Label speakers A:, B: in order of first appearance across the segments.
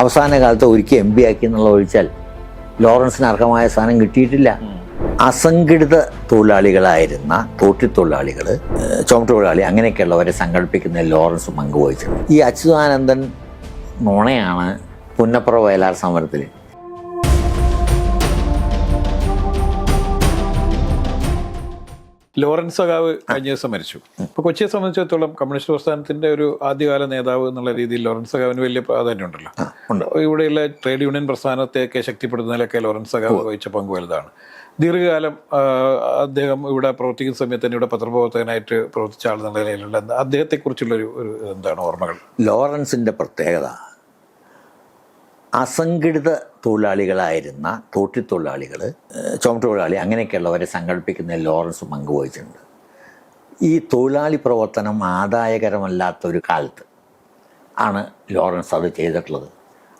A: അവസാന കാലത്ത് ഒരിക്കൽ എം പി ആക്കി എന്നുള്ള ഒഴിച്ചാൽ ലോറൻസിന് അർഹമായ സ്ഥാനം കിട്ടിയിട്ടില്ല. അസംഘടിത തൊഴിലാളികളായിരുന്ന തോട്ടിത്തൊഴിലാളികൾ ചുമട്ടുതൊഴിലാളി അങ്ങനെയൊക്കെയുള്ളവരെ സംഘടിപ്പിക്കുന്ന ലോറൻസ് പങ്കുവഹിച്ചിട്ടുണ്ട്. ഈ അച്യുതാനന്ദൻ നുണയാണ് പുന്നപ്ര വയലാർ സമരത്തിൽ
B: ലോറൻസ് സഖാവ് കഴിഞ്ഞ ദിവസം മരിച്ചു. അപ്പൊ കൊച്ചിയെ സംബന്ധിച്ചിടത്തോളം കമ്മ്യൂണിസ്റ്റ് പ്രസ്ഥാനത്തിന്റെ ഒരു ആദ്യകാല നേതാവ് എന്നുള്ള രീതിയിൽ ലോറൻസ് സഖാവിന് വലിയ പ്രാധാന്യം ഉണ്ടല്ലോ.
A: ഉണ്ട്.
B: ഇവിടെയുള്ള ട്രേഡ് യൂണിയൻ പ്രസ്ഥാനത്തെയൊക്കെ ശക്തിപ്പെടുത്തുന്നതിലൊക്കെ ലോറൻസ് സഖാവ് വഹിച്ച പങ്ക് വലുതാണ്. ദീർഘകാലം അദ്ദേഹം ഇവിടെ പ്രവർത്തിക്കുന്ന സമയത്ത് തന്നെ ഇവിടെ പത്രപ്രവർത്തകനായിട്ട് പ്രവർത്തിച്ച ആൾ എന്നുള്ള നിലയിലുള്ള അദ്ദേഹത്തെക്കുറിച്ചുള്ള ഒരു എന്താണ് ഓർമ്മകൾ?
A: ലോറൻസിന്റെ പ്രത്യേകത അസംഘടിത തൊഴിലാളികളായിരുന്ന തോട്ടിത്തൊഴിലാളികൾ ചുമട്ടുതൊഴിലാളി അങ്ങനെയൊക്കെയുള്ളവരെ സംഘടിപ്പിക്കുന്ന ലോറൻസ് പങ്കുവഹിച്ചിട്ടുണ്ട്. ഈ തൊഴിലാളി പ്രവർത്തനം ആദായകരമല്ലാത്ത ഒരു കാലത്ത് ആണ് ലോറൻസ് അത് ചെയ്തിട്ടുള്ളത്.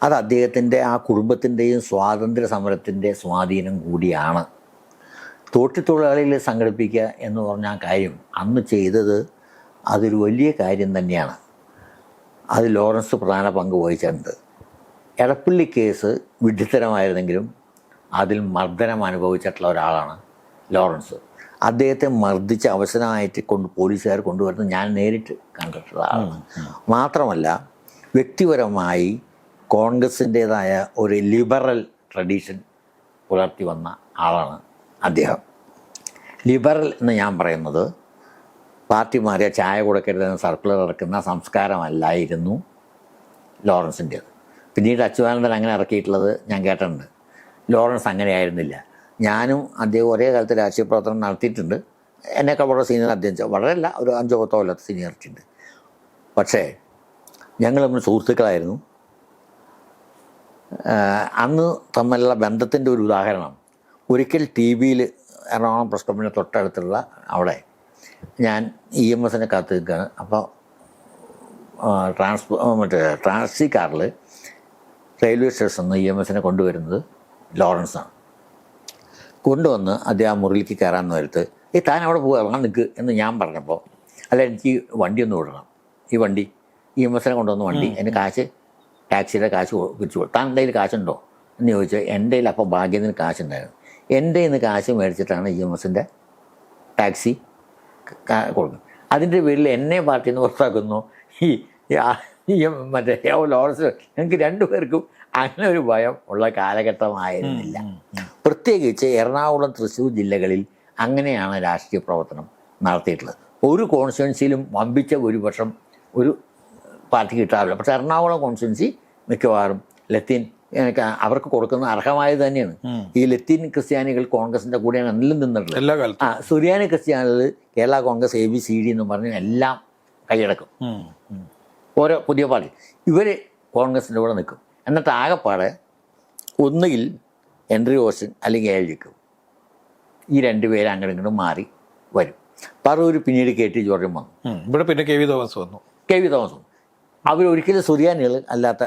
A: അത് അദ്ദേഹത്തിന്റെ ആ കുടുംബത്തിന്റെയും സ്വാതന്ത്ര്യ സമരത്തിന്റെ സ്വാധീനം കൂടിയാണ്. തോട്ടിത്തൊഴിലാളികളെ സംഘടിപ്പിക്കുക എന്ന് പറഞ്ഞ ആ കാര്യം അന്ന് ചെയ്തത് അതൊരു വലിയ കാര്യം തന്നെയാണ്. അത് ലോറൻസ് പ്രധാന പങ്ക് വഹിച്ചിട്ടുണ്ട്. എടപ്പള്ളി കേസ് വിഡ്ഢിത്തരമായിരുന്നെങ്കിലും അതിൽ മർദ്ദനം അനുഭവിച്ചിട്ടുള്ള ഒരാളാണ് ലോറൻസ്. അദ്ദേഹത്തെ മർദ്ദിച്ച് അവസരമായിട്ട് കൊണ്ട് പോലീസുകാർ കൊണ്ടുവരുന്നത് ഞാൻ നേരിട്ട് കണ്ടിട്ടുള്ള ആളാണ്. മാത്രമല്ല വ്യക്തിപരമായി കോൺഗ്രസിന്റേതായ ഒരു ലിബറൽ ട്രഡീഷൻ പുലർത്തി വന്ന ആളാണ് അദ്ദേഹം. ലിബറൽ എന്ന് ഞാൻ പറയുന്നത് പാർട്ടി മാറിയ ചായ കൊടുക്കരുതെന്ന് സർക്കുലർ ഇറക്കുന്ന സംസ്കാരമല്ലായിരുന്നു ലോറൻസിന്റേത്. പിന്നീട് അച്യുതാനന്ദൻ അങ്ങനെ ഇറക്കിയിട്ടുള്ളത് ഞാൻ കേട്ടിട്ടുണ്ട്. ലോറൻസ് അങ്ങനെയായിരുന്നില്ല. ഞാനും അദ്ദേഹം ഒരേ കാലത്ത് രാഷ്ട്രീയ പ്രവർത്തനം നടത്തിയിട്ടുണ്ട്. എന്നെക്കാൾ വളരെ സീനിയർ അദ്ദേഹം വളരെ അല്ല ഒരു അഞ്ചോ പത്തോ കൊല്ലത്ത് സീനിയറിറ്റി ഉണ്ട് പക്ഷേ ഞങ്ങൾ തമ്മിൽ സുഹൃത്തുക്കളായിരുന്നു. അന്ന് തമ്മിലുള്ള ബന്ധത്തിന്റെ ഒരു ഉദാഹരണം ഒരിക്കൽ ടി വിയിൽ എറണാകുളം പ്രസ് ക്ലബിന്റെ തൊട്ടടുത്തുള്ള അവിടെ ഞാൻ ഇ എം എസിനെ കാത്തു നിൽക്കുകയാണ്. അപ്പോൾ ട്രാൻസ്പോ മറ്റേ ട്രാൻസി കാറിൽ റെയിൽവേ സ്റ്റേഷനിൽ നിന്ന് ഇ എം എസിനെ കൊണ്ടുവരുന്നത് ലോറൻസാണ് കൊണ്ടുവന്ന് അദ്ദേഹം ആ മുറിയിലേക്ക് കയറാൻ നേരത്ത് ഈ താൻ അവിടെ പോവുക ഇറങ്ങാൻ നിൽക്ക് എന്ന് ഞാൻ പറഞ്ഞപ്പോൾ അല്ല എനിക്ക് വണ്ടി ഒന്ന് വിടണം. ഈ വണ്ടി ഇ എം എസിനെ കൊണ്ടുവന്ന വണ്ടി എന്റെ കാശ് ടാക്സിയുടെ കാശ് പിരിച്ചു താൻ എന്റെ കയ്യിൽ കാശുണ്ടോ? എന്ന് ചോദിച്ചാൽ എന്റെ കയ്യിൽ അപ്പോൾ ഭാഗ്യത്തിന് കാശുണ്ടായിരുന്നു. എന്റെ കയ്യിൽ നിന്ന് കാശ് മേടിച്ചിട്ടാണ് ഇ എം എസിന്റെ ടാക്സി കൊടുക്കുന്നത്. അതിന്റെ പേരിൽ എന്നെ പാർട്ടിയിൽ നിന്ന് പുറത്താക്കുന്നു. ഈ മറ്റേ ഓ ലോറൻസ് ഞങ്ങൾക്ക് രണ്ടുപേർക്കും അങ്ങനെ ഒരു ഭയം ഉള്ള കാലഘട്ടമായിരുന്നില്ല. പ്രത്യേകിച്ച് എറണാകുളം തൃശ്ശൂർ ജില്ലകളിൽ അങ്ങനെയാണ് രാഷ്ട്രീയ പ്രവർത്തനം നടത്തിയിട്ടുള്ളത്. ഒരു കോൺസ്റ്റുവൻസിയിലും വമ്പിച്ച ഭൂരിപക്ഷം ഒരു പാർട്ടി കിട്ടാറില്ല. പക്ഷെ എറണാകുളം കോൺസ്റ്റുവൻസി മിക്കവാറും ലത്തീൻ അവർക്ക് കൊടുക്കുന്ന അർഹമായത് തന്നെയാണ്. ഈ ലത്തീൻ ക്രിസ്ത്യാനികൾ കോൺഗ്രസിന്റെ കൂടെയാണ് എല്ലാം നിന്നിട്ടുള്ളത്.
B: എല്ലാ കാലത്തും.
A: ആ സുറിയാനി ക്രിസ്ത്യാനികൾ Kerala Congress A B C D എന്ന് പറഞ്ഞ് എല്ലാം കൈയടക്കും. ഓരോ പുതിയ പാർട്ടി. ഇവർ കോൺഗ്രസിന്റെ കൂടെ നിൽക്കും. എന്നിട്ട് ആകെപ്പാടെ ഒന്നുകിൽ എൻട്രി ഓസൻ അല്ലെങ്കിൽ എൽ ജിക്കും ഈ രണ്ട് പേര് അങ്ങോട്ടും ഇങ്ങോട്ടും മാറി വരും. പറവൂർ പിന്നീട് കെ ടി ജോർജും വന്നു.
B: ഇവിടെ പിന്നെ കെ വി തോമസ് വന്നു.
A: കെ വി തോമസ് വന്നു. അവരൊരിക്കലും സുറിയാനികൾ അല്ലാത്ത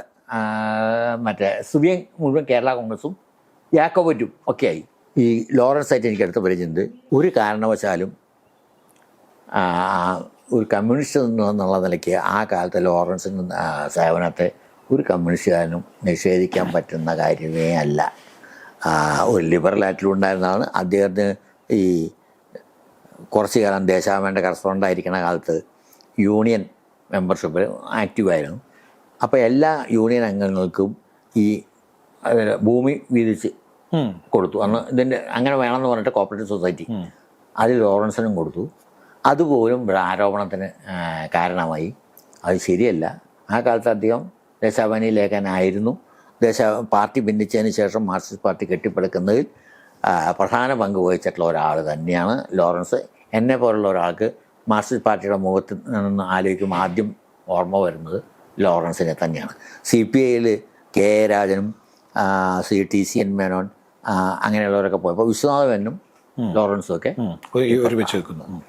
A: മറ്റേ സുറിയൻ മുഴുവൻ കേരള കോൺഗ്രസും യാക്കോബറ്റും ഒക്കെ ആയി ഈ ലോറൻസ് ആയിട്ട് എനിക്ക് അടുത്ത പരിചയമുണ്ട് ഒരു കാരണവശാലും ഒരു കമ്മ്യൂണിസ്റ്റ് എന്നുള്ള നിലയ്ക്ക് ആ കാലത്തെ ലോറൻസിന്റെ ആ, സേവനത്തെ ഒരു കമ്മ്യൂണിസ്റ്റുകാരനും നിഷേധിക്കാൻ പറ്റുന്ന കാര്യമേ അല്ല. ഒരു ലിബറൽ ആറ്റിലുണ്ടായിരുന്നതാണ് അദ്ദേഹത്തിന് ഈ കുറച്ച് കാലം ദേശാഭിമാന്റെ കറസ്പോണ്ടന്റ് ആയിരിക്കുന്ന കാലത്ത് യൂണിയൻ മെമ്പർഷിപ്പിൽ ആക്റ്റീവായിരുന്നു അപ്പോൾ എല്ലാ യൂണിയൻ അംഗങ്ങൾക്കും ഈ ഭൂമി വീതിച്ച്. കൊടുത്തു. അന്ന് ഇതിന്റെ അങ്ങനെ വേണമെന്ന് പറഞ്ഞിട്ട് കോപ്പറേറ്റീവ് സൊസൈറ്റി അതിൽ ലോറൻസിനും കൊടുത്തു. അതുപോലും ഇവിടെ ആരോപണത്തിന് കാരണമായി. അത് ശരിയല്ല. ആ കാലത്ത് അദ്ദേഹം ദേശാഭിമാനി ലേഖനായിരുന്നു ദേശ പാർട്ടി ഭിന്നിച്ചതിന് ശേഷം മാർക്സിസ്റ്റ് പാർട്ടി കെട്ടിപ്പടുക്കുന്നതിൽ പ്രധാന പങ്ക് വഹിച്ചിട്ടുള്ള ഒരാൾ തന്നെയാണ് ലോറൻസ്. എന്നെ പോലുള്ള ഒരാൾക്ക് മാർക്സിസ്റ്റ് പാർട്ടിയുടെ മുഖത്ത് നിന്ന് ആലോചിക്കുമ്പോൾ ആദ്യം ഓർമ്മ വരുന്നത് ലോറൻസിനെ തന്നെയാണ്. സി പി ഐയിൽ K A രാജനും C T C N Menon അങ്ങനെയുള്ളവരൊക്കെ പോയപ്പോൾ വിശ്വനാഥനും ലോറൻസും ഒക്കെ
B: ഒരുമിച്ച് നിൽക്കുന്നു. ഉം.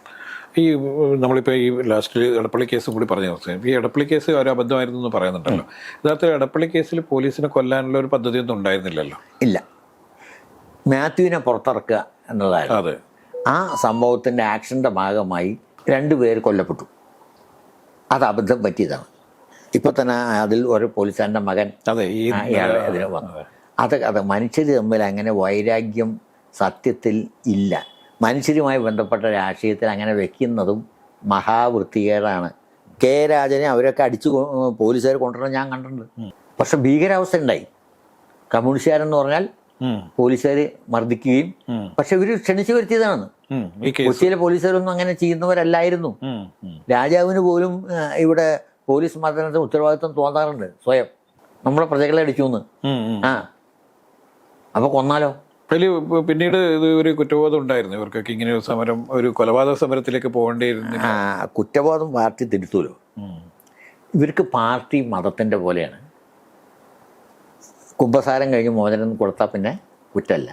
B: ഈ നമ്മളിപ്പോൾ ഈ ലാസ്റ്റിൽ എടപ്പള്ളി കേസ് കൂടി പറഞ്ഞു നിർത്തുന്നത് ഈ എടപ്പള്ളി കേസ് ഒരു അബദ്ധമായിരുന്നു എന്ന് പറയുന്നുണ്ടല്ലോ. യഥാർത്ഥത്തിൽ എടപ്പള്ളി കേസിൽ പോലീസിനെ കൊല്ലാനുള്ള ഒരു പദ്ധതിയൊന്നും ഉണ്ടായിരുന്നില്ലല്ലോ.
A: ഇല്ല. മാത്യുവിനെ പുറത്തിറക്കുക എന്നതായിരുന്നു.
B: അതെ.
A: ആ സംഭവത്തിന്റെ ആക്ഷന്റെ ഭാഗമായി രണ്ടുപേർ കൊല്ലപ്പെട്ടു. അത് അബദ്ധം പറ്റിയതാണ്. ഇപ്പൊ തന്നെ അതിൽ ഒരു പോലീസുകാരന്റെ മകൻ
B: അതെ ഈ
A: വന്നത് വന്നു. അത്. അത് മനുഷ്യർ തമ്മിൽ അങ്ങനെ വൈരാഗ്യം സത്യത്തിൽ ഇല്ല. മനുഷ്യരുമായി ബന്ധപ്പെട്ട രാഷ്ട്രീയത്തിൽ അങ്ങനെ വെക്കുന്നതും മഹാവൃത്തികേടാണ്. കെ രാജനെ അവരൊക്കെ അടിച്ചു പോലീസുകാർ കൊണ്ടുവരണം ഞാൻ കണ്ടിട്ടുണ്ട്. പക്ഷെ ഭീകരാവസ്ഥ ഉണ്ടായി. കമ്മ്യൂണിസ്റ്റുകാരെന്ന് പറഞ്ഞാൽ പോലീസുകാർ മർദ്ദിക്കുകയും പക്ഷെ ഇവർ ക്ഷണിച്ചു വരുത്തിയതാണ് കൊച്ചിയിലെ പോലീസുകാരൊന്നും അങ്ങനെ ചെയ്യുന്നവരല്ലായിരുന്നു. രാജാവിന് പോലും ഇവിടെ പോലീസ് മർദ്ദനത്തിന് ഉത്തരവാദിത്വം തോന്നാറുണ്ട് സ്വയം. നമ്മളെ പ്രജകളെ അടിച്ചു എന്ന്. ആ. അപ്പൊ കൊന്നാലോ?
B: അതിൽ പിന്നീട് ഇത് ഒരു കുറ്റബോധം ഉണ്ടായിരുന്നു. ഇവർക്കൊക്കെ ഇങ്ങനെ ഒരു സമരം ഒരു കൊലപാതക സമരത്തിലേക്ക് പോകേണ്ടിയിരുന്നു
A: ആ, കുറ്റബോധം പാർട്ടി തിരുത്തൂലോ? ഇവർക്ക് പാർട്ടി മതത്തിന്റെ പോലെയാണ്. കുംഭസാരം കഴിഞ്ഞ് മോചനം കൊടുത്താൽ പിന്നെ കുറ്റമല്ല.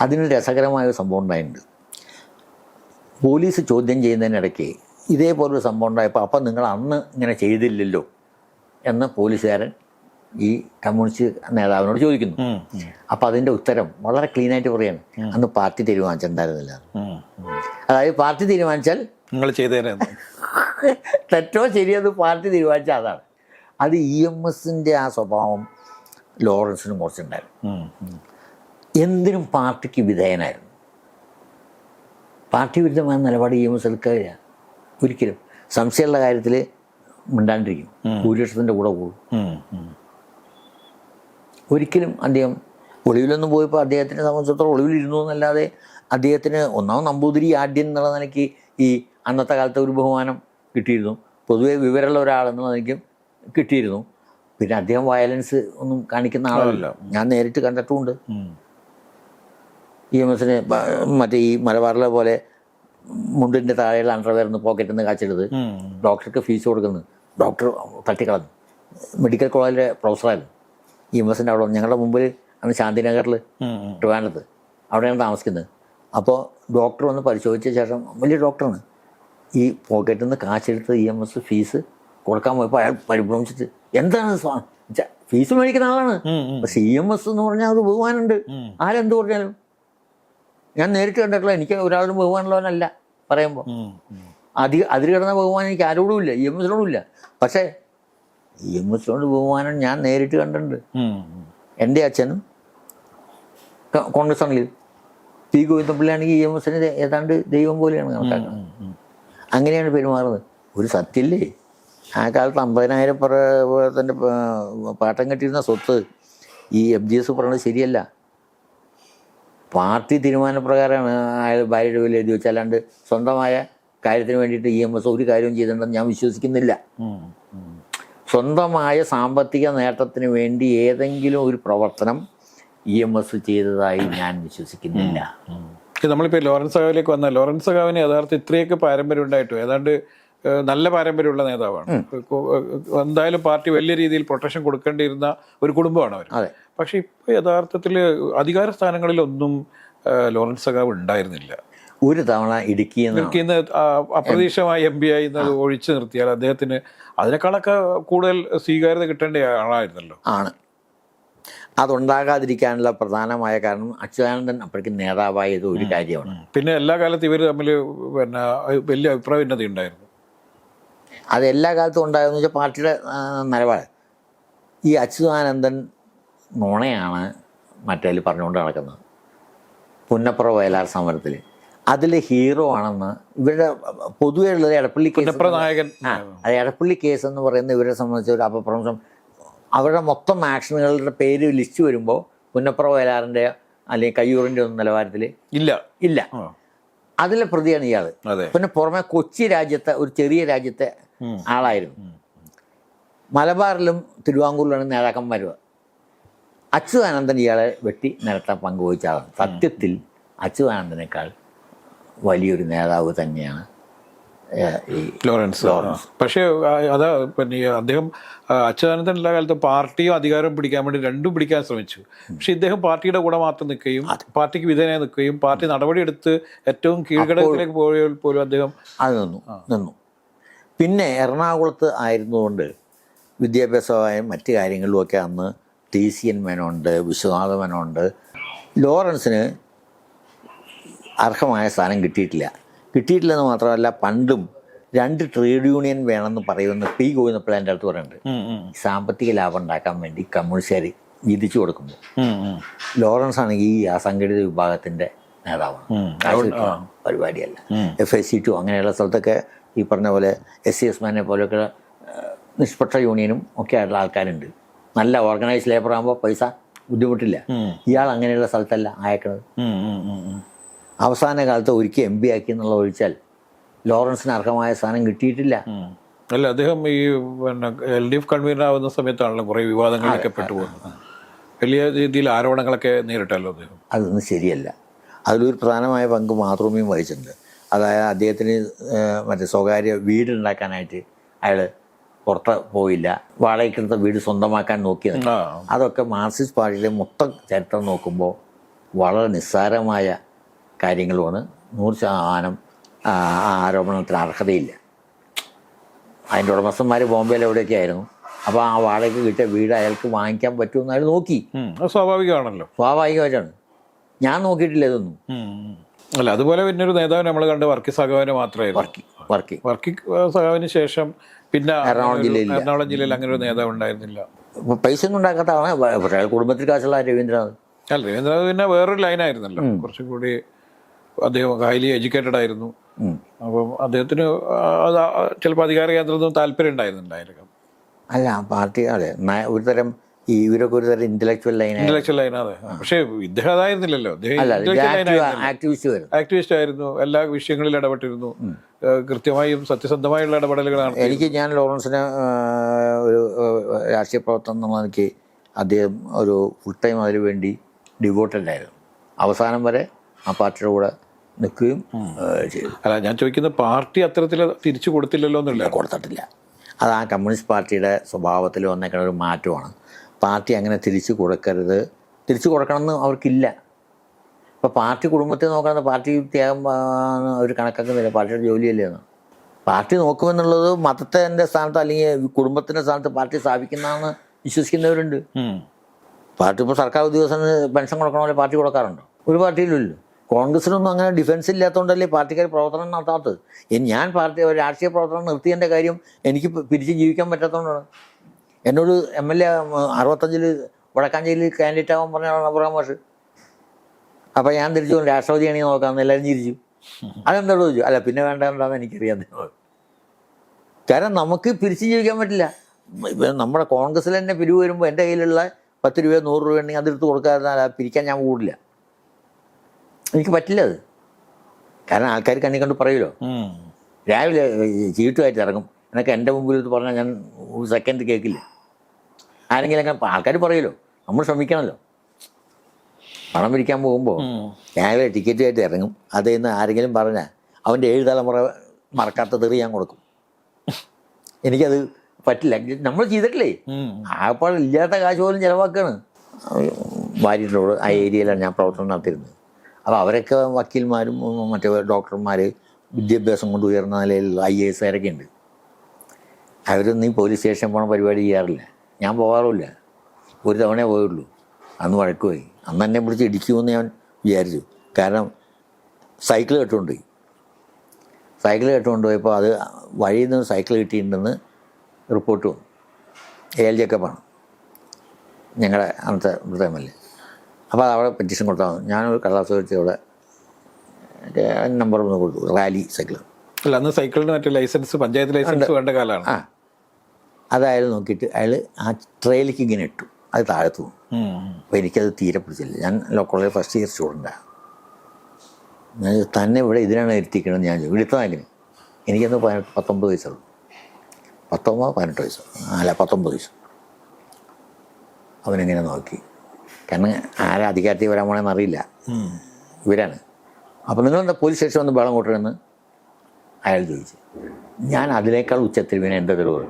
A: അതിന് രസകരമായ ഒരു സംഭവം ഉണ്ടായിട്ടുണ്ട്. പോലീസ് ചോദ്യം ചെയ്യുന്നതിനിടയ്ക്ക് ഇതേപോലൊരു സംഭവം ഉണ്ടായപ്പോൾ അപ്പം നിങ്ങൾ അന്ന് ഇങ്ങനെ ചെയ്തില്ലല്ലോ? എന്ന് പോലീസുകാരൻ ഈ കമ്മ്യൂണിസ്റ്റ് നേതാവിനോട് ചോദിക്കുന്നു. അപ്പം അതിന്റെ ഉത്തരം വളരെ ക്ലീൻ ആയിട്ട് പറയാണ്. അന്ന് പാർട്ടി തീരുമാനിച്ചിട്ടുണ്ടായിരുന്നില്ല അതായത് പാർട്ടി തീരുമാനിച്ചാൽ
B: നിങ്ങൾ
A: തെറ്റോ ശരിയെന്ന് പാർട്ടി തീരുമാനിച്ച അതാണ്. അത് ഇ എം എസിന്റെ ആ സ്വഭാവം ലോറൻസിന് കുറച്ചുണ്ടായിരുന്നു എന്തിനും പാർട്ടിക്ക് വിധേയനായിരുന്നു. പാർട്ടി വിരുദ്ധമായ നിലപാട് ഇ എം എസ് എടുക്കുകയില്ല. ഒരിക്കലും. സംശയമുള്ള കാര്യത്തിൽ മിണ്ടാണ്ടിരിക്കും. ഭൂരിപക്ഷത്തിന്റെ കൂടെ പോകും ഒരിക്കലും അദ്ദേഹം ഒളിവിലൊന്നും പോയപ്പോൾ അദ്ദേഹത്തിനെ സംബന്ധിച്ചിടത്തോളം ഒളിവിലിരുന്നു എന്നല്ലാതെ അദ്ദേഹത്തിന് ഒന്നാം നമ്പൂതിരി ആദ്യം എന്നുള്ള നിലയ്ക്ക് ഈ അന്നത്തെ കാലത്തെ ഒരു ബഹുമാനം കിട്ടിയിരുന്നു. പൊതുവെ വിവരമുള്ള ഒരാളെന്നുള്ള നിലയ്ക്ക് കിട്ടിയിരുന്നു. പിന്നെ അദ്ദേഹം വയലൻസ് ഒന്നും കാണിക്കുന്ന ആളല്ല. ഞാൻ നേരിട്ട് കണ്ടിട്ടുമുണ്ട്. ഇ എം എസിന് മറ്റേ ഈ മലബാറിലെ പോലെ മുണ്ടിന്റെ താഴെയുള്ള അണ്ടർവെയർന്ന് പോക്കറ്റിൽ നിന്ന് കാച്ചെടുത്ത് ഡോക്ടർക്ക് ഫീസ് കൊടുക്കുന്നു. ഡോക്ടർ തട്ടിക്കളഞ്ഞു. മെഡിക്കൽ കോളേജിലെ പ്രൊഫസറായിരുന്നു. ഇ എം എസിന്റെ അവിടെ ഞങ്ങളുടെ മുമ്പിൽ ആണ് ശാന്തിനഗറിൽ ട്രിവാനത്ത് അവിടെയാണ് താമസിക്കുന്നത്. അപ്പോൾ ഡോക്ടർ വന്ന് പരിശോധിച്ച ശേഷം വലിയ ഡോക്ടറാണ്. ഈ പോക്കറ്റിൽ നിന്ന് കാശെടുത്ത് ഇ എം എസ് ഫീസ് കൊടുക്കാൻ പോയപ്പോൾ അയാൾ പരിഭ്രമിച്ചിട്ട് എന്താണ് ഫീസ് മേടിക്കുന്ന ആളാണ്. പക്ഷെ ഇ എം എസ് എന്ന് പറഞ്ഞാൽ അത് ബഹുമാനുണ്ട് ആരെന്ത് പറഞ്ഞാലും. ഞാൻ നേരിട്ട് കണ്ടിട്ടില്ല. എനിക്ക് ഒരാളും ബഹുമാനമുള്ളവനല്ല പറയുമ്പോൾ അധിക അതിൽ കിടന്ന ബഹുമാനം എനിക്ക് ആരോടും ഇല്ല. ഇ എം എസിനോടും ഇല്ല. പക്ഷേ ഇ എം എസിനോട് ബഹുമാനം ഞാൻ നേരിട്ട് കണ്ടിട്ടുണ്ട്. എന്റെ അച്ഛനും കോൺഗ്രസ് ആണെങ്കിൽ പി ഗോവിന്ദപിള്ളയാണെങ്കിൽ ഇ എം എസിന് ഏതാണ്ട് ദൈവം പോലെയാണ് കണക്കാക്കുന്നത്. അങ്ങനെയാണ് പെരുമാറുന്നത്. ഒരു സത്യല്ലേ? ആ കാലത്ത് അമ്പതിനായിരം പ്രത്തിന്റെ പാട്ടം കെട്ടിയിരുന്ന സ്വത്ത് ഈ എം ജി എസ് പറയുന്നത് ശരിയല്ല. പാർട്ടി തീരുമാനപ്രകാരമാണ് അയാൾ ഭാര്യയുടെ പേരിൽ എഴുതി വെച്ചല്ലാണ്ട് സ്വന്തമായ കാര്യത്തിന് വേണ്ടിയിട്ട് ഇ എം എസ് ഒരു കാര്യവും ചെയ്തിട്ടുണ്ടെന്ന് ഞാൻ വിശ്വസിക്കുന്നില്ല. സ്വന്തമായ സാമ്പത്തിക നേട്ടത്തിന് വേണ്ടി ഏതെങ്കിലും ഒരു പ്രവർത്തനം ഇ എം എസ് ചെയ്തതായി ഞാൻ വിശ്വസിക്കുന്നില്ല.
B: നമ്മളിപ്പോൾ ലോറൻസ് സഖാവിലേക്ക് വന്ന ലോറൻസ് സഖാവിന് യഥാർത്ഥ ഇത്രയൊക്കെ പാരമ്പര്യം ഉണ്ടായിട്ടും. ഏതാണ്ട് നല്ല പാരമ്പര്യമുള്ള നേതാവാണ്. എന്തായാലും പാർട്ടി വലിയ രീതിയിൽ പ്രൊട്ടക്ഷൻ കൊടുക്കേണ്ടിയിരുന്ന ഒരു കുടുംബമാണ് അവർ
A: അതെ.
B: പക്ഷേ ഇപ്പോൾ യഥാർത്ഥത്തിൽ അധികാര സ്ഥാനങ്ങളിലൊന്നും ലോറൻസ് സഖാവ് ഉണ്ടായിരുന്നില്ല.
A: ഒരു തവണ ഇടുക്കി
B: അപ്രതീക്ഷിതമായി എം പി ആയി ഒഴിച്ചു നിർത്തിയാൽ അദ്ദേഹത്തിന് അതിനേക്കാളൊക്കെ കൂടുതൽ സ്വീകാര്യത കിട്ടേണ്ട ആളായിരുന്നല്ലോ.
A: ആണ്. അതുണ്ടാകാതിരിക്കാനുള്ള പ്രധാനമായ കാരണം അച്യുതാനന്ദൻ അപ്പോഴേക്കും നേതാവായത് ഒരു കാര്യമാണ്.
B: പിന്നെ എല്ലാ കാലത്തും ഇവർ തമ്മിൽ പിന്നെ വലിയ അഭിപ്രായ ഭിന്നത ഉണ്ടായിരുന്നു.
A: അത് എല്ലാ കാലത്തും ഉണ്ടായെന്ന് വെച്ചാൽ പാർട്ടിയുടെ നിലപാട്. ഈ അച്യുതാനന്ദൻ നുണയാണ് മറ്റേ പറഞ്ഞുകൊണ്ട് നടക്കുന്നത്. പുന്നപ്പുറ വയലാർ സമരത്തിൽ അതിൽ ഹീറോ ആണെന്ന് ഇവരുടെ പൊതുവേ ഉള്ളത് എടപ്പള്ളി കേസ് ആ അത് എടപ്പള്ളി കേസ് എന്ന് പറയുന്ന ഇവരെ സംബന്ധിച്ച് ഒരു അപപ്രംശം. അവരുടെ മൊത്തം ആക്ഷനുകളുടെ പേര് ലിസ്റ്റ് വരുമ്പോൾ പുന്നപ്ര വയലാറിന്റെ അല്ലെങ്കിൽ കയ്യൂറിന്റെ ഒന്നും നിലവാരത്തിൽ
B: ഇല്ല.
A: ഇല്ല. അതിലെ പ്രതിയാണ് ഇയാൾ പിന്നെ പുറമെ കൊച്ചി രാജ്യത്തെ ഒരു ചെറിയ രാജ്യത്തെ ആളായിരുന്നു. മലബാറിലും തിരുവാങ്കൂറിലാണ് നേതാക്കന്മാർ അച്യുതാനന്ദൻ ഇയാളെ വെട്ടി നിരത്താൻ പങ്കുവഹിച്ച ആളാണ്. സത്യത്തിൽ അച്യുതാനന്ദനേക്കാൾ വലിയൊരു നേതാവ് തന്നെയാണ് ഈ
B: ലോറൻസ്. പക്ഷേ അതാ പിന്നെ അദ്ദേഹം അച്യുതാനന്ദൻ എല്ലാ കാലത്ത് പാർട്ടിയും അധികാരം പിടിക്കാൻ വേണ്ടി രണ്ടും പിടിക്കാൻ ശ്രമിച്ചു. പക്ഷെ ഇദ്ദേഹം പാർട്ടിയുടെ കൂടെ മാത്രം നിൽക്കുകയും പാർട്ടിക്ക് വിധേയനായി നിൽക്കുകയും പാർട്ടി നടപടിയെടുത്ത് ഏറ്റവും കീഴ്ഘടകത്തിലേക്ക് പോയ പോലും അദ്ദേഹം
A: അത് നിന്നു നിന്നു. പിന്നെ എറണാകുളത്ത് ആയിരുന്നുകൊണ്ട് വിദ്യാഭ്യാസമായും മറ്റു കാര്യങ്ങളിലുമൊക്കെ അന്ന് ടി സി എൻ മേനോണ്ട് വിശ്വനാഥ മേനോണ്ട് ലോറൻസിന് അർഹമായ സ്ഥാനം കിട്ടിയിട്ടില്ല. കിട്ടിയിട്ടില്ലെന്ന് മാത്രമല്ല പണ്ടും രണ്ട് ട്രേഡ് യൂണിയൻ വേണമെന്ന് പറയുമെന്ന് പി ഗോവിന്ദപ്പിള്ള എന്റെ അടുത്ത് പറയുന്നുണ്ട്. സാമ്പത്തിക ലാഭം ഉണ്ടാക്കാൻ വേണ്ടി കമ്മ്യൂണിസ്റ്റുകാർ വിധിച്ചു കൊടുക്കുമ്പോൾ. ലോറൻസ് ആണെങ്കിൽ ഈ അസംഘടിത വിഭാഗത്തിന്റെ നേതാവാണ്. പരിപാടിയല്ല. എഫ് എസ് സി ടു അങ്ങനെയുള്ള സ്ഥലത്തൊക്കെ ഈ പറഞ്ഞ പോലെ എസ് സി എസ് മാനെ പോലെയൊക്കെ നിഷ്പക്ഷ യൂണിയനും ഒക്കെ ആയിട്ടുള്ള ആൾക്കാരുണ്ട്. നല്ല ഓർഗനൈസ്ഡ് ലേബർ ആകുമ്പോൾ പൈസ ബുദ്ധിമുട്ടില്ല. ഇയാൾ അങ്ങനെയുള്ള സ്ഥലത്തല്ല അയക്കണത്.
B: ഉം.
A: അവസാന കാലത്ത് ഒരിക്കൽ എം പി ആക്കി എന്നുള്ള ഒഴിച്ചാൽ ലോറൻസിന് അർഹമായ സ്ഥാനം കിട്ടിയിട്ടില്ല.
B: അല്ല അദ്ദേഹം ഈ പിന്നെ എൽ ഡി എഫ് കൺവീനർ ആവുന്ന സമയത്താണല്ലോ കുറേ വിവാദങ്ങളിലൊക്കെ പെട്ടുപോകുന്നത്. വലിയ രീതിയിൽ ആരോപണങ്ങളൊക്കെ നേരിട്ടല്ലോ അദ്ദേഹം.
A: അതൊന്നും ശരിയല്ല. അതിലൊരു പ്രധാനമായ പങ്ക് മാതൃഭൂമിയും വഹിച്ചിട്ടുണ്ട്. അതായത് അദ്ദേഹത്തിന് മറ്റേ സ്വകാര്യ വീടുണ്ടാക്കാനായിട്ട് അയാൾ പുറത്ത് പോയില്ല. വാടകയ്ക്കെടുത്ത വീട് സ്വന്തമാക്കാൻ നോക്കിയത് അതൊക്കെ മാർക്സിസ്റ്റ് പാർട്ടിയുടെ മൊത്തം ചരിത്രം നോക്കുമ്പോൾ വളരെ നിസ്സാരമായ കാര്യങ്ങളുമാണ് നൂറ് ശതമാനം ആരോപണത്തിന് അർഹതയില്ല. അതിന്റെ ഉടമസ്ഥന്മാർ ബോംബെയിൽ എവിടെയൊക്കെ ആയിരുന്നു അപ്പോൾ ആ വാടകയ്ക്ക് കിട്ടിയ വീട് അയാൾക്ക് വാങ്ങിക്കാൻ പറ്റുമെന്ന് അയാൾ നോക്കി.
B: സ്വാഭാവികമാണല്ലോ.
A: സ്വാഭാവികമായിട്ടാണ്. ഞാൻ നോക്കിയിട്ടില്ല ഇതൊന്നും.
B: അല്ല അതുപോലെ പിന്നെ ഒരു നേതാവ് നമ്മൾ കണ്ട് വർക്കി സഖാവിനെ മാത്രമേ
A: വർക്കി വർക്കി.
B: വർക്കി സഖാവിന് ശേഷം പിന്നെ
A: എറണാകുളം ജില്ലയിൽ.
B: എറണാകുളം ജില്ലയിൽ അങ്ങനെ ഒരു നേതാവ് ഉണ്ടായിരുന്നില്ല.
A: പൈസ ഒന്നും ഉണ്ടാക്കാത്തതാണ് കുടുംബത്തിൽ കാശുള്ള രവീന്ദ്രനാഥ്.
B: അല്ല രവീന്ദ്രനാഥ് പിന്നെ വേറൊരു ലൈനായിരുന്നല്ലോ കുറച്ചും കൂടി അദ്ദേഹം ഹൈലി എഡ്യൂക്കേറ്റഡ് ആയിരുന്നു. അപ്പം അദ്ദേഹത്തിന് ചിലപ്പോൾ അധികാര കേന്ദ്രത്തിൽ താല്പര്യം ഉണ്ടായിരുന്നുണ്ടായിരുന്നു
A: അല്ല പാർട്ടി അതെ ഒരുതരം ഈ ഇവരൊക്കെ ഒരുതരം ഇന്റലക്ച്വൽ ലൈൻ
B: ഇന്റലക്ച്വൽ ലൈൻ അതെ. പക്ഷേ ഇദ്ദേഹം അതായിരുന്നില്ലല്ലോ.
A: ആക്ടിവിസ്റ്റ്
B: ആയിരുന്നു. എല്ലാ വിഷയങ്ങളിൽ ഇടപെട്ടിരുന്നു. കൃത്യമായും സത്യസന്ധമായുള്ള ഇടപെടലുകളാണ്
A: എനിക്ക് ഞാൻ ലോറൻസിനെ ഒരു രാഷ്ട്രീയ പ്രവർത്തനം എന്നുള്ള എനിക്ക് അദ്ദേഹം ഒരു ഫുൾ ടൈം അതിനു വേണ്ടി ഡിവോട്ടഡ് ആയിരുന്നു. അവസാനം വരെ ആ പാർട്ടിയുടെ കൂടെ നിൽക്കുകയും ചെയ്തു.
B: അല്ല ഞാൻ ചോദിക്കുന്ന പാർട്ടി അത്തരത്തിൽ തിരിച്ചു കൊടുത്തില്ലല്ലോ എന്നില്ല?
A: കൊടുത്തിട്ടില്ല. അത് ആ കമ്മ്യൂണിസ്റ്റ് പാർട്ടിയുടെ സ്വഭാവത്തിൽ വന്നേക്കുന്ന ഒരു മാറ്റമാണ്. പാർട്ടി അങ്ങനെ തിരിച്ചു കൊടുക്കരുത്. തിരിച്ചു കൊടുക്കണമെന്ന് അവർക്കില്ല. ഇപ്പോൾ പാർട്ടി കുടുംബത്തെ നോക്കാതെ പാർട്ടി ത്യാഗം ഒരു അവർ കണക്കാക്കുന്നില്ല പാർട്ടിയുടെ ജോലിയല്ലേ എന്ന് പാർട്ടി നോക്കുമെന്നുള്ളത് മതത്തിന്റെ സ്ഥാനത്ത് അല്ലെങ്കിൽ കുടുംബത്തിന്റെ സ്ഥാനത്ത് പാർട്ടി സ്ഥാപിക്കുന്നതാണ് വിശ്വസിക്കുന്നവരുണ്ട്. പാർട്ടി ഇപ്പോൾ സർക്കാർ ഉദ്യോഗസ്ഥന് പെൻഷൻ കൊടുക്കണ പോലെ പാർട്ടി കൊടുക്കാറുണ്ടോ. ഒരു പാർട്ടിയിലില്ലല്ലോ കോൺഗ്രസിനൊന്നും അങ്ങനെ ഡിഫൻസ് ഇല്ലാത്തതുകൊണ്ടല്ലേ പാർട്ടിക്കാർ പ്രവർത്തനം നടത്താത്തത്? ഞാൻ പാർട്ടി ഒരു രാഷ്ട്രീയ പ്രവർത്തനം നിർത്തിയതിന്റെ കാര്യം എനിക്ക് പിരിച്ച് ജീവിക്കാൻ പറ്റാത്തതുകൊണ്ടാണ് എന്നോട് എം എൽ എ അറുപത്തഞ്ചിൽ വടക്കാഞ്ചേരിയിൽ കാൻഡിഡേറ്റ് ആവാൻ പറഞ്ഞാണ് അബ്രഹാം മാഷ്. അപ്പം ഞാൻ തിരിച്ചു രാഷ്ട്രപതി രാഷ്ട്രപതിയാണെങ്കിൽ നോക്കാമെന്ന് എല്ലാവരും ചിരിച്ചു. അതെന്താ ചോദിച്ചു? അല്ല പിന്നെ വേണ്ട എന്താണെന്ന് എനിക്കറിയാം കാരണം നമുക്ക് പിരിച്ചു ജീവിക്കാൻ പറ്റില്ല. നമ്മുടെ കോൺഗ്രസ്സിൽ തന്നെ പിരിവ് വരുമ്പോൾ എന്റെ കയ്യിലുള്ള പത്ത് രൂപയോ നൂറ് രൂപ ഉണ്ടെങ്കിൽ അതെടുത്ത് കൊടുക്കാതെ പിരിക്കാൻ ഞാൻ കൂടില്ല. എനിക്ക് പറ്റില്ല അത്. കാരണം ആൾക്കാർ കണ്ണി കണ്ട് പറയുമല്ലോ രാവിലെ ചീട്ടുമായിട്ട് ഇറങ്ങും. എന്നൊക്കെ എന്റെ മുമ്പിൽ ഇത് പറഞ്ഞാൽ ഞാൻ ഒരു സെക്കൻഡ് കേൾക്കില്ല. ആരെങ്കിലും അങ്ങനെ ആൾക്കാർ പറയുമല്ലോ നമ്മൾ ശ്രമിക്കണമല്ലോ. പണം പിരിക്കാൻ പോകുമ്പോൾ രാവിലെ ടിക്കറ്റുമായിട്ട് ഇറങ്ങും. അതിൽ നിന്ന് ആരെങ്കിലും പറഞ്ഞാൽ അവന്റെ ഏഴ് തലമുറ മറക്കാത്ത തെറി ഞാൻ കൊടുക്കും. എനിക്കത് പറ്റില്ല. നമ്മൾ ചെയ്തിട്ടില്ലേ?
B: ഉം.
A: ഇല്ലാത്ത കാശ് പോലും ചിലവാക്കാണ്. ഭാര്യയോട് ആ ഏരിയയിലാണ് ഞാൻ പ്രവർത്തനം നടത്തിയിരുന്നത്. അപ്പോൾ അവരൊക്കെ വക്കീൽമാരും മറ്റേ ഡോക്ടർമാർ വിദ്യാഭ്യാസം കൊണ്ട് ഉയർന്ന നിലയിലുള്ള ഐ എ എസുകാരൊക്കെ ഉണ്ട്. അവരൊന്നും ഈ പോലീസ് സ്റ്റേഷൻ പോണ പരിപാടി ചെയ്യാറില്ല. ഞാൻ പോകാറുമില്ല ഒരു തവണയേ പോയുള്ളൂ. അന്ന് വഴക്ക് പോയി. അന്ന് എന്നെ പിടിച്ച് ഇടിക്കുമെന്ന് ഞാൻ വിചാരിച്ചു. കാരണം സൈക്കിൾ കെട്ടുകൊണ്ട് പോയി. സൈക്കിൾ കെട്ടുകൊണ്ട് പോയപ്പോൾ അത് വഴിയിൽ നിന്ന് സൈക്കിൾ കിട്ടിയിട്ടുണ്ടെന്ന് റിപ്പോർട്ട് വന്നു. എ എൽ ജേക്കബാണ്. ഞങ്ങളുടെ അന്നത്തെ എ അപ്പോൾ അത് അവിടെ പെറ്റീഷൻ കൊടുത്താൽ മതി. ഞാനൊരു കടലാസ് വെച്ച് അവിടെ നമ്പർ ഒന്ന് കൊടുത്തു. റാലി സൈക്കിൾ
B: അല്ല അന്ന് സൈക്കിളിന് മറ്റേ ലൈസൻസ് പഞ്ചായത്ത് ലൈസൻസ് വേണ്ട കാലമാണ്.
A: ആ. അതായത് നോക്കിയിട്ട് അയാൾ ആ ട്രെയിലേക്ക് ഇങ്ങനെ ഇട്ടു. അത് താഴത്തു. അപ്പോൾ എനിക്കത് തീരെ പിടിച്ചില്ല. ഞാൻ ലോ കോളേജ് ഫസ്റ്റ് ഇയർ സ്റ്റുഡന്റാണ് ഞാൻ തന്നെ ഇവിടെ ഇതിനാണ് ഇരുത്തിക്കണമെന്ന് ഞാൻ ചോദിച്ചു. എനിക്കന്ന് പതിനെട്ട് പത്തൊമ്പത് വയസ്സുള്ളൂ. പത്തൊമ്പത് പതിനെട്ട് വയസ്സ്. അല്ല പത്തൊമ്പത് വയസ്സ്. അവനെങ്ങനെ നോക്കി. കാരണം ആരാ അധികാരത്തിൽ വരാൻ പോണെന്ന് അറിയില്ല. ഇവരാണ്. അപ്പോൾ നിങ്ങളെന്താ പോലീസ് സ്റ്റേഷൻ വന്ന് ബഹളം കൂട്ടണമെന്ന് അയാൾ ചോദിച്ചു. ഞാൻ അതിനേക്കാൾ ഉച്ചത്തിൽ വീണ എന്റെ തെളിവ്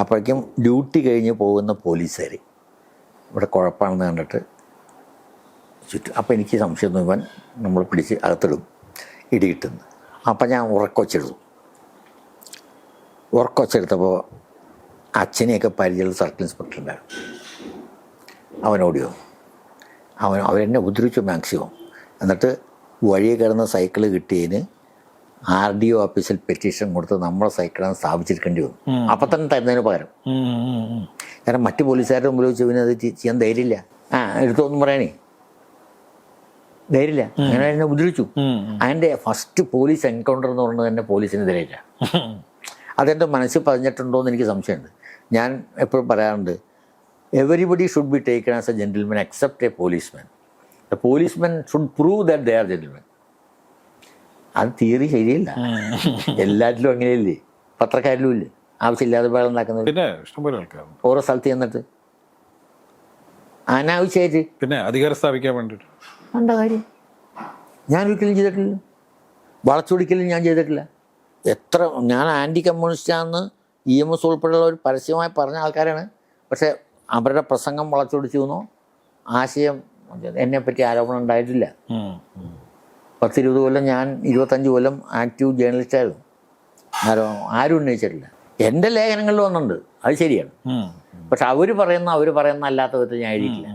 A: അപ്പോഴേക്കും ഡ്യൂട്ടി കഴിഞ്ഞ് പോകുന്ന പോലീസുകാർ ഇവിടെ കുഴപ്പമാണെന്ന് കണ്ടിട്ട് ചുറ്റും അപ്പോൾ എനിക്ക് സംശയം തോന്നി ഇവൻ നമ്മൾ പിടിച്ച് അകത്തിടും. ഇടി കിട്ടുന്നു. അപ്പം ഞാൻ ഉറക്കൊച്ചെടുത്തു. ഉറക്കൊച്ചെടുത്തപ്പോൾ അച്ഛനെയൊക്കെ പരിചയമുള്ള സർക്കിൾ ഇൻസ്പെക്ടർ ഉണ്ടായിരുന്നു. അവനോടി ഓടിയോ അവൻ അവരെന്നെ ഉദ്ധരിച്ചു മാക്സിമം. എന്നിട്ട് വഴി കിടന്ന സൈക്കിൾ കിട്ടിയതിന് R D O office petition കൊടുത്ത് നമ്മളെ സൈക്കിളാണ് സ്ഥാപിച്ചിരിക്കേണ്ടി വന്നു. അപ്പം തന്നെ തരുന്നതിന് പകരം. കാരണം മറ്റ് പോലീസുകാരുടെ മുമ്പിൽ വെച്ച് പിന്നെ അത് ചെയ്യാൻ ധൈര്യമില്ല. ആ എടുത്തോന്നും പറയണേ ധൈര്യമില്ല. അങ്ങനെ എന്നെ
B: ഉദ്ധരിച്ചു.
A: അതിന്റെ ഫസ്റ്റ് പോലീസ് എൻകൗണ്ടർ എന്ന് പറയുന്നത് തന്നെ പോലീസിനെതിരെയില്ല. അതെന്റെ മനസ്സിൽ പതിഞ്ഞിട്ടുണ്ടോ എന്ന് എനിക്ക് സംശയമുണ്ട്. ഞാൻ എപ്പോഴും പറയാറുണ്ട് everybody should be taken as a gentleman except a policeman the policeman should prove that they are gentleman അത് തിയറി ശരിയല്ല. എല്ലാറ്റിലും അങ്ങനെയല്ലേ? പത്രക്കാരിലും ഇല്ലേ? ആവശ്യമില്ലാതെ വേളം ഉണ്ടാക്കുന്നത്.
B: പിന്നെ ഇഷ്ടംപോലെ ആൾക്കാരുണ്ട്.
A: ഓരോ സ്ഥലത്ത് ചെന്നിട്ട്. അനാവശ്യമായിട്ട്.
B: പിന്നെ അധികാരം സ്ഥാപിക്കാൻ വേണ്ടിയിട്ട്.
A: എന്താ കാര്യം? ഞാൻ ഒരിക്കലും ചെയ്തിട്ടില്ല. വളച്ചൊടിക്കലും ഞാൻ ചെയ്തിട്ടില്ല. എത്ര ഞാൻ ആന്റി കമ്മ്യൂണിസ്റ്റാന്ന് ഇ എം എസ് ഉൾപ്പെടെയുള്ള ഒരു പരസ്യമായി പറഞ്ഞ ആൾക്കാരാണ്. പക്ഷേ അവരുടെ പ്രസംഗം വളച്ചൊടിച്ചു എന്നോ ആശയം എന്നെപ്പറ്റി ആരോപണം ഉണ്ടായിട്ടില്ല. പത്തിരുപത് കൊല്ലം ഞാൻ ഇരുപത്തഞ്ച് കൊല്ലം ആക്റ്റീവ് ജേർണലിസ്റ്റായിരുന്നു ആരോ ആരും ഉന്നയിച്ചിട്ടില്ല. എന്റെ ലേഖനങ്ങളിൽ വന്നിട്ടുണ്ട്. അത് ശരിയാണ്. പക്ഷെ അവർ പറയുന്ന അവർ പറയുന്ന അല്ലാത്ത വിധത്തിൽ ഞാൻ എഴുതിയിട്ടില്ല.